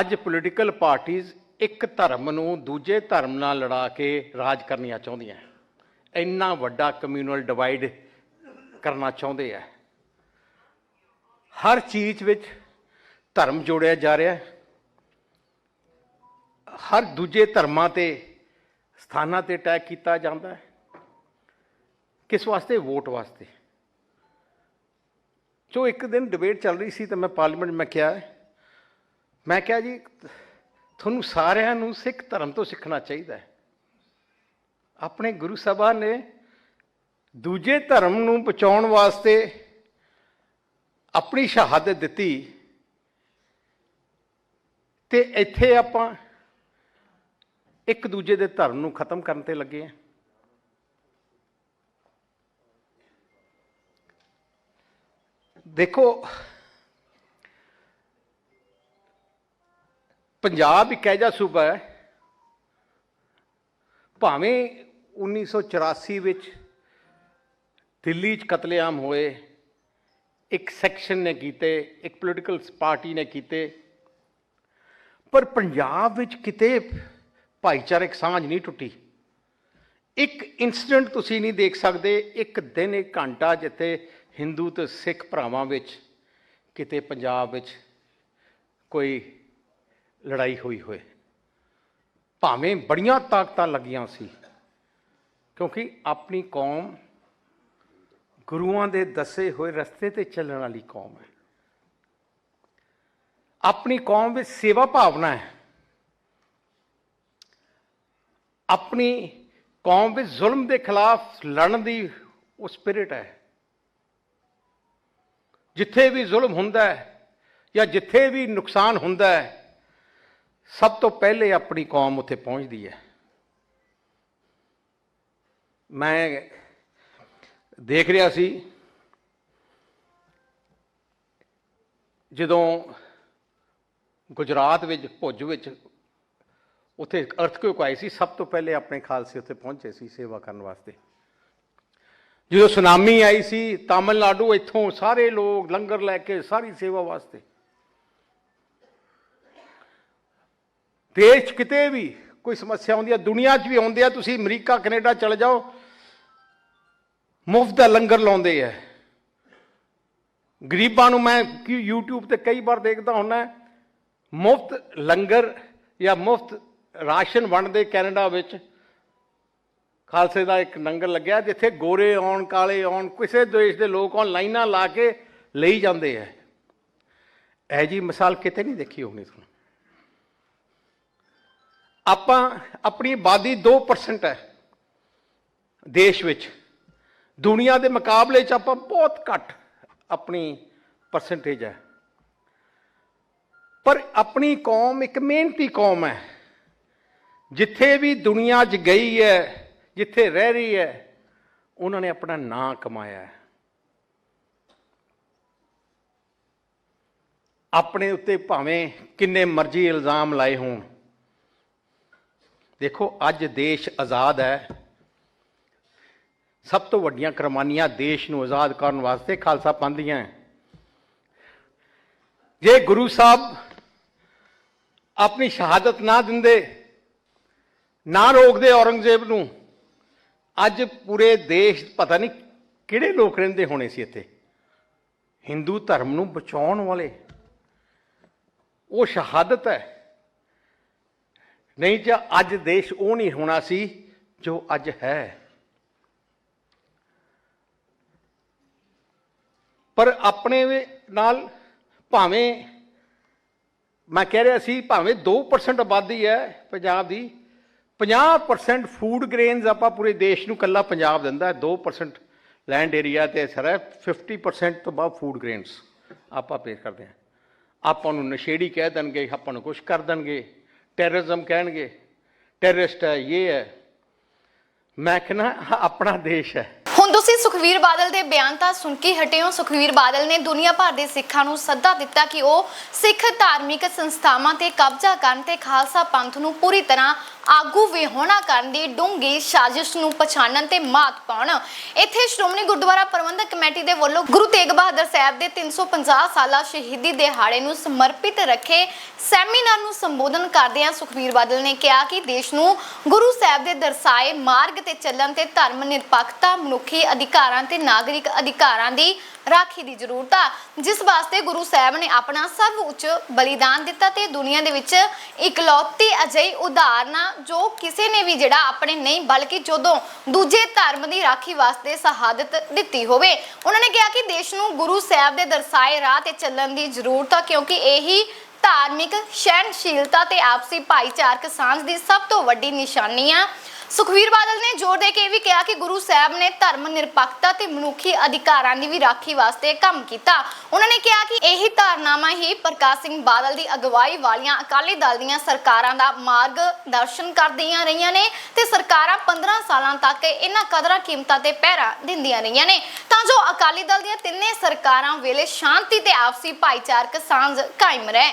ਅੱਜ ਪੋਲੀਟੀਕਲ ਪਾਰਟੀਆਂ ਇੱਕ ਧਰਮ ਨੂੰ ਦੂਜੇ ਧਰਮ ਨਾਲ ਲੜਾ ਕੇ ਰਾਜ ਕਰਨੀਆਂ ਚਾਹੁੰਦੀਆਂ ਇੰਨਾ ਵੱਡਾ ਕਮਿਊਨਲ ਡਿਵਾਈਡ ਕਰਨਾ ਚਾਹੁੰਦੇ ਆ ਹਰ ਚੀਜ਼ ਵਿੱਚ ਧਰਮ ਜੋੜਿਆ ਜਾ ਰਿਹਾ ਹੈ। ਹਰ ਦੂਜੇ ਧਰਮਾਂ ਤੇ ਸਥਾਨਾਂ ਤੇ ਅਟੈਕ ਕੀਤਾ ਜਾਂਦਾ ਹੈ। ਕਿਸ ਵਾਸਤੇ? ਵੋਟ ਵਾਸਤੇ। ਜੋ ਇੱਕ ਦਿਨ ਡਿਬੇਟ ਚੱਲ ਰਹੀ ਸੀ ਤਾਂ ਮੈਂ ਪਾਰਲੀਮੈਂਟ ਮੈਂ ਕਿਹਾ ਮੈਂ ਕਿਹਾ ਜੀ, ਤੁਹਾਨੂੰ ਸਾਰਿਆਂ ਨੂੰ ਸਿੱਖ ਧਰਮ ਤੋਂ ਸਿੱਖਣਾ ਚਾਹੀਦਾ ਹੈ। ਆਪਣੇ ਗੁਰੂ ਸਾਹਿਬਾਨ ਨੇ ਦੂਜੇ ਧਰਮ ਨੂੰ ਬਚਾਉਣ ਵਾਸਤੇ ਆਪਣੀ ਸ਼ਹਾਦਤ ਦਿੱਤੀ। ਤੇ ਇੱਥੇ ਆਪਾਂ ਇੱਕ ਦੂਜੇ ਦੇ ਧਰਮ ਨੂੰ ਖਤਮ ਕਰਨ ਤੇ ਲੱਗੇ ਆ ਦੇਖੋ ਪੰਜਾਬ ਇੱਕ ਐਜਾ ਸੂਬਾ ਹੈ, ਭਾਵੇਂ 1984 ਵਿੱਚ ਦਿੱਲੀ 'ਚ ਕਤਲੇਆਮ ਹੋਏ, ਇੱਕ ਸੈਕਸ਼ਨ ਨੇ ਕੀਤੇ, ਇੱਕ ਪੋਲੀਟੀਕਲ ਪਾਰਟੀ ਨੇ ਕੀਤੇ, ਪਰ ਪੰਜਾਬ ਵਿੱਚ ਕਿਤੇ ਭਾਈਚਾਰਕ ਸਾਂਝ ਨਹੀਂ ਟੁੱਟੀ। ਇੱਕ ਇਨਸੀਡੈਂਟ ਤੁਸੀਂ ਨਹੀਂ ਦੇਖ ਸਕਦੇ, ਇੱਕ ਦਿਨ ਇੱਕ ਘੰਟਾ ਜਿੱਥੇ ਹਿੰਦੂ ਤੇ ਸਿੱਖ ਭਰਾਵਾਂ ਵਿੱਚ ਕਿਤੇ ਪੰਜਾਬ ਵਿੱਚ ਕੋਈ ਲੜਾਈ ਹੋਈ ਹੋਏ। ਭਾਵੇਂ ਬੜੀਆਂ ਤਾਕਤਾਂ ਲੱਗੀਆਂ ਸੀ, ਕਿਉਂਕਿ ਆਪਣੀ ਕੌਮ ਗੁਰੂਆਂ ਦੇ ਦੱਸੇ ਹੋਏ ਰਸਤੇ ਤੇ ਚੱਲਣ ਵਾਲੀ ਕੌਮ ਹੈ। ਆਪਣੀ ਕੌਮ ਵਿੱਚ ਸੇਵਾ ਭਾਵਨਾ ਹੈ। ਆਪਣੀ ਕੌਮ ਵਿੱਚ ਜ਼ੁਲਮ ਦੇ ਖਿਲਾਫ ਲੜਨ ਦੀ ਉਹ ਸਪਿਰਿਟ ਹੈ। ਜਿੱਥੇ ਵੀ ਜ਼ੁਲਮ ਹੁੰਦਾ ਹੈ ਜਾਂ ਜਿੱਥੇ ਵੀ ਨੁਕਸਾਨ ਹੁੰਦਾ ਹੈ ਸਭ ਤੋਂ ਪਹਿਲੇ ਆਪਣੀ ਕੌਮ ਉੱਥੇ ਪਹੁੰਚਦੀ ਹੈ। ਮੈਂ ਦੇਖ ਰਿਹਾ ਸੀ ਜਦੋਂ ਗੁਜਰਾਤ ਵਿੱਚ, ਭੁੱਜ ਵਿੱਚ ਉੱਥੇ ਅਰਥਕੁਇਕ ਆਈ ਸੀ, ਸਭ ਤੋਂ ਪਹਿਲੇ ਆਪਣੇ ਖਾਲਸੇ ਉੱਥੇ ਪਹੁੰਚੇ ਸੀ ਸੇਵਾ ਕਰਨ ਵਾਸਤੇ। ਜਦੋਂ ਸੁਨਾਮੀ ਆਈ ਸੀ, ਤਾਮਿਲਨਾਡੂ ਇੱਥੋਂ ਸਾਰੇ ਲੋਕ ਲੰਗਰ ਲੈ ਕੇ ਸਾਰੀ ਸੇਵਾ ਵਾਸਤੇ ਦੇਸ਼ 'ਚ ਕਿਤੇ ਵੀ ਕੋਈ ਸਮੱਸਿਆ ਆਉਂਦੀ ਹੈ ਦੁਨੀਆ 'ਚ ਵੀ ਆਉਂਦੇ ਆ, ਤੁਸੀਂ ਅਮਰੀਕਾ, ਕੈਨੇਡਾ ਚਲੇ ਜਾਓ, ਮੁਫਤ ਦਾ ਲੰਗਰ ਲਾਉਂਦੇ ਆ। ਗਰੀਬਾਂ ਨੂੰ ਮੈਂ ਕਿ YouTube ਤੇ ਕਈ ਵਾਰ ਦੇਖਦਾ ਹੁੰਨਾ ਮੁਫਤ ਲੰਗਰ ਜਾਂ ਮੁਫਤ ਰਾਸ਼ਨ ਵੰਡਦੇ ਕੈਨੇਡਾ ਵਿੱਚ। ਖਾਲਸੇ ਦਾ ਇੱਕ ਲੰਗਰ ਲੱਗਿਆ, ਜਿੱਥੇ ਗੋਰੇ ਆਉਣ, ਕਾਲੇ ਆਉਣ, ਕਿਸੇ ਦੇਸ਼ ਦੇ ਲੋਕ ਆਉਣ, ਲਾਈਨਾਂ ਲਾ ਕੇ ਲਈ ਜਾਂਦੇ ਆ। ਇਹ ਜੀ ਮਿਸਾਲ ਕਿਤੇ ਨਹੀਂ ਦੇਖੀ ਹੋਣੀ ਤੁਹਾਨੂੰ। ਆਪਾਂ ਆਪਣੀ ਆਬਾਦੀ 2% ਹੈ ਦੇਸ਼ ਵਿੱਚ। ਦੁਨੀਆ ਦੇ ਮੁਕਾਬਲੇ 'ਚ ਆਪਾਂ ਬਹੁਤ ਘੱਟ ਆਪਣੀ ਪਰਸੈਂਟੇਜ ਹੈ। ਪਰ ਆਪਣੀ ਕੌਮ ਇੱਕ ਮਿਹਨਤੀ ਕੌਮ ਹੈ। ਜਿੱਥੇ ਵੀ ਦੁਨੀਆ 'ਚ ਗਈ ਹੈ, ਜਿੱਥੇ ਰਹਿ ਰਹੀ ਹੈ, ਉਹਨਾਂ ਨੇ ਆਪਣਾ ਨਾਂ ਕਮਾਇਆ ਹੈ। ਆਪਣੇ ਉੱਤੇ ਭਾਵੇਂ ਕਿੰਨੇ ਮਰਜ਼ੀ ਇਲਜ਼ਾਮ ਲਾਏ ਹੋਣ ਦੇਖੋ, ਅੱਜ ਦੇਸ਼ ਆਜ਼ਾਦ ਹੈ। ਸਭ ਤੋਂ ਵੱਡੀਆਂ ਕੁਰਬਾਨੀਆਂ ਦੇਸ਼ ਨੂੰ ਆਜ਼ਾਦ ਕਰਨ ਵਾਸਤੇ ਖਾਲਸਾ ਪੰਥ ਦੀਆਂ ਹੈ। ਜੇ ਗੁਰੂ ਸਾਹਿਬ ਆਪਣੀ ਸ਼ਹਾਦਤ ਨਾ ਦਿੰਦੇ, ਨਾ ਰੋਕਦੇ ਔਰੰਗਜ਼ੇਬ ਨੂੰ, ਅੱਜ ਪੂਰੇ ਦੇਸ਼, ਪਤਾ ਨਹੀਂ ਕਿਹੜੇ ਲੋਕ ਰਹਿੰਦੇ ਹੋਣੇ ਸੀ ਇੱਥੇ? ਹਿੰਦੂ ਧਰਮ ਨੂੰ ਬਚਾਉਣ ਵਾਲੇ। ਉਹ ਸ਼ਹਾਦਤ ਹੈ। ਨਹੀਂ ਜਾਂ ਅੱਜ ਦੇਸ਼ ਉਹ ਨਹੀਂ ਹੋਣਾ ਸੀ ਜੋ ਅੱਜ ਹੈ। ਪਰ ਆਪਣੇ ਨਾਲ ਭਾਵੇਂ ਮੈਂ ਕਹਿ ਰਿਹਾ ਸੀ, ਭਾਵੇਂ 2% ਆਬਾਦੀ ਹੈ ਪੰਜਾਬ ਦੀ 50% ਫੂਡ ਗ੍ਰੇਨਸ ਆਪਾਂ ਪੂਰੇ ਦੇਸ਼ ਨੂੰ ਕੱਲਾ ਪੰਜਾਬ ਦਿੰਦਾ ਹੈ 2% ਲੈਂਡ ਏਰੀਆ ਤੇ ਸਰ 50% ਤੋਂ ਬਾਅਦ ਫੂਡ ਗ੍ਰੇਨਸ ਆਪਾਂ ਪੇ ਕਰਦੇ ਹਾਂ। ਆਪਾਂ ਨੂੰ ਨਸ਼ੇੜੀ ਕਹਿ ਦੇਣਗੇ, ਆਪਾਂ ਨੂੰ ਕੁਝ ਕਰ ਦੇਣਗੇ। ਟੈਰਰਿਜ਼ਮ ਕਹਿਣਗੇ ਟੈਰਰਿਸਟ ਹੈ ਇਹ ਹੈ। ਮੈਂ ਕਹਿੰਦਾ ਆਪਣਾ ਦੇਸ਼ ਹੈ। ਤੁਸੀਂ ਸੁਖਵੀਰ ਬਾਦਲ ਦੇ ਬਿਆਨ ਤਾਂ ਸੁਣ ਕੇ ਹਟੇ ਹੋ। ਸੁਖਵੀਰ ਬਾਦਲ ਨੇ ਦੁਨੀਆ ਭਰ ਦੇ ਸਿੱਖਾਂ ਨੂੰ ਸੱਦਾ ਦਿੱਤਾ ਕਿ ਉਹ ਸਿੱਖ ਧਾਰਮਿਕ ਸੰਸਥਾਵਾਂ ਤੇ ਕਬਜ਼ਾ ਕਰਨ ਤੇ ਖਾਲਸਾ ਪੰਥ ਨੂੰ ਪੂਰੀ ਤਰ੍ਹਾਂ ਆਗੂ ਵਿਹੋਣਾ ਕਰਨ ਦੀ ਡੂੰਘੀ ਸਾਜ਼ਿਸ਼ ਨੂੰ ਪਛਾਣਨ ਤੇ ਮਾਤ ਪਾਉਣ। ਇੱਥੇ ਸ਼੍ਰੋਮਣੀ ਗੁਰਦੁਆਰਾ ਪ੍ਰਬੰਧਕ ਕਮੇਟੀ ਦੇ ਵੱਲੋਂ ਗੁਰੂ ਤੇਗ ਬਹਾਦਰ ਸਾਹਿਬ ਦੇ 350 ਸਾਲਾ ਸ਼ਹੀਦੀ ਦਿਹਾੜੇ ਨੂੰ ਸਮਰਪਿਤ ਰੱਖੇ ਸੈਮੀਨਾਰ ਨੂੰ ਸੰਬੋਧਨ ਕਰਦਿਆਂ ਸੁਖਬੀਰ ਬਾਦਲ ਨੇ ਕਿਹਾ ਕਿ ਦੇਸ਼ ਨੂੰ ਗੁਰੂ ਸਾਹਿਬ ਦੇ ਦਰਸਾਏ ਮਾਰਗ ਤੇ ਚੱਲਣ ਤੇ ਧਰਮ ਨਿਰਪੱਖਤਾ ਮਨੁੱਖੀ ਅਧਿਕਾਰਾਂ ਤੇ ਨਾਗਰਿਕ ਅਧਿਕਾਰਾਂ ਦੀ ਰਾਖੀ ਦੀ ਜ਼ਰੂਰਤ ਆ। ਜਿਸ ਵਾਸਤੇ ਗੁਰੂ ਸਾਹਿਬ ਨੇ ਆਪਣਾ ਸਰਵ ਉੱਚ ਬਲੀਦਾਨ ਦਿੱਤਾ ਤੇ ਦੁਨੀਆ ਦੇ ਵਿੱਚ ਇਕਲੌਤੀ ਅਜਿਹੀ ਉਦਾਹਰਨ ਜੋ ਕਿਸੇ ਨੇ ਵੀ ਜਿਹੜਾ ਆਪਣੇ ਨਹੀਂ, ਬਲਕਿ ਜਦੋਂ ਦੂਜੇ ਧਰਮ ਦੀ ਰਾਖੀ ਵਾਸਤੇ ਸ਼ਹਾਦਤ ਦਿੱਤੀ ਹੋਵੇ। ਉਹਨਾਂ ਨੇ ਕਿਹਾ ਕਿ ਦੇਸ਼ ਨੂੰ ਗੁਰੂ ਸਾਹਿਬ ਦੇ ਦਰਸਾਏ ਰਾਹ ਤੇ ਚੱਲਣ ਦੀ ਜ਼ਰੂਰਤ ਆ, ਕਿਉਂਕਿ ਇਹੀ ਧਾਰਮਿਕ ਸਹਿਣਸ਼ੀਲਤਾ ਤੇ ਆਪਸੀ ਭਾਈਚਾਰਕ ਸਾਂਝ ਦੀ ਸਭ ਤੋਂ ਵੱਡੀ ਨਿਸ਼ਾਨੀ ਆ। ਸੁਖਵੀਰ ਬਾਦਲ ਨੇ ਜ਼ੋਰ ਦੇ ਕੇ ਇਹ ਵੀ ਕਿਹਾ ਕਿ ਗੁਰੂ ਸਾਹਿਬ ਨੇ ਧਰਮ ਨਿਰਪੱਖਤਾ ਤੇ ਮਨੁੱਖੀ ਅਧਿਕਾਰਾਂ ਦੀ ਵੀ ਰਾਖੀ ਵਾਸਤੇ ਕੰਮ ਕੀਤਾ। ਉਹਨਾਂ ਨੇ ਕਿਹਾ ਕਿ ਇਹੀ ਧਾਰਨਾਵਾਂ ਹੀ ਪ੍ਰਕਾਸ਼ ਸਿੰਘ ਬਾਦਲ ਦੀ ਅਗਵਾਈ ਵਾਲੀਆਂ ਅਕਾਲੀ ਦਲ ਦੀਆਂ ਸਰਕਾਰਾਂ ਦਾ ਮਾਰਗ ਦਰਸ਼ਨ ਕਰਦੀਆਂ ਰਹੀਆਂ ਨੇ ਤੇ ਸਰਕਾਰਾਂ 15 ਸਾਲਾਂ ਤੱਕ ਇਹਨਾਂ ਕਦਰਾਂ ਕੀਮਤਾਂ ਤੇ ਪਹਿਰਾ ਦਿੰਦੀਆਂ ਰਹੀਆਂ ਨੇ। ਤਾਂ ਜੋ ਅਕਾਲੀ ਦਲ ਦੀਆਂ ਤਿੰਨੇ ਸਰਕਾਰਾਂ ਵੇਲੇ ਸ਼ਾਂਤੀ ਤੇ ਆਪਸੀ ਭਾਈਚਾਰਕ ਸਾਂਝ ਕਾਇਮ ਰਹੇ।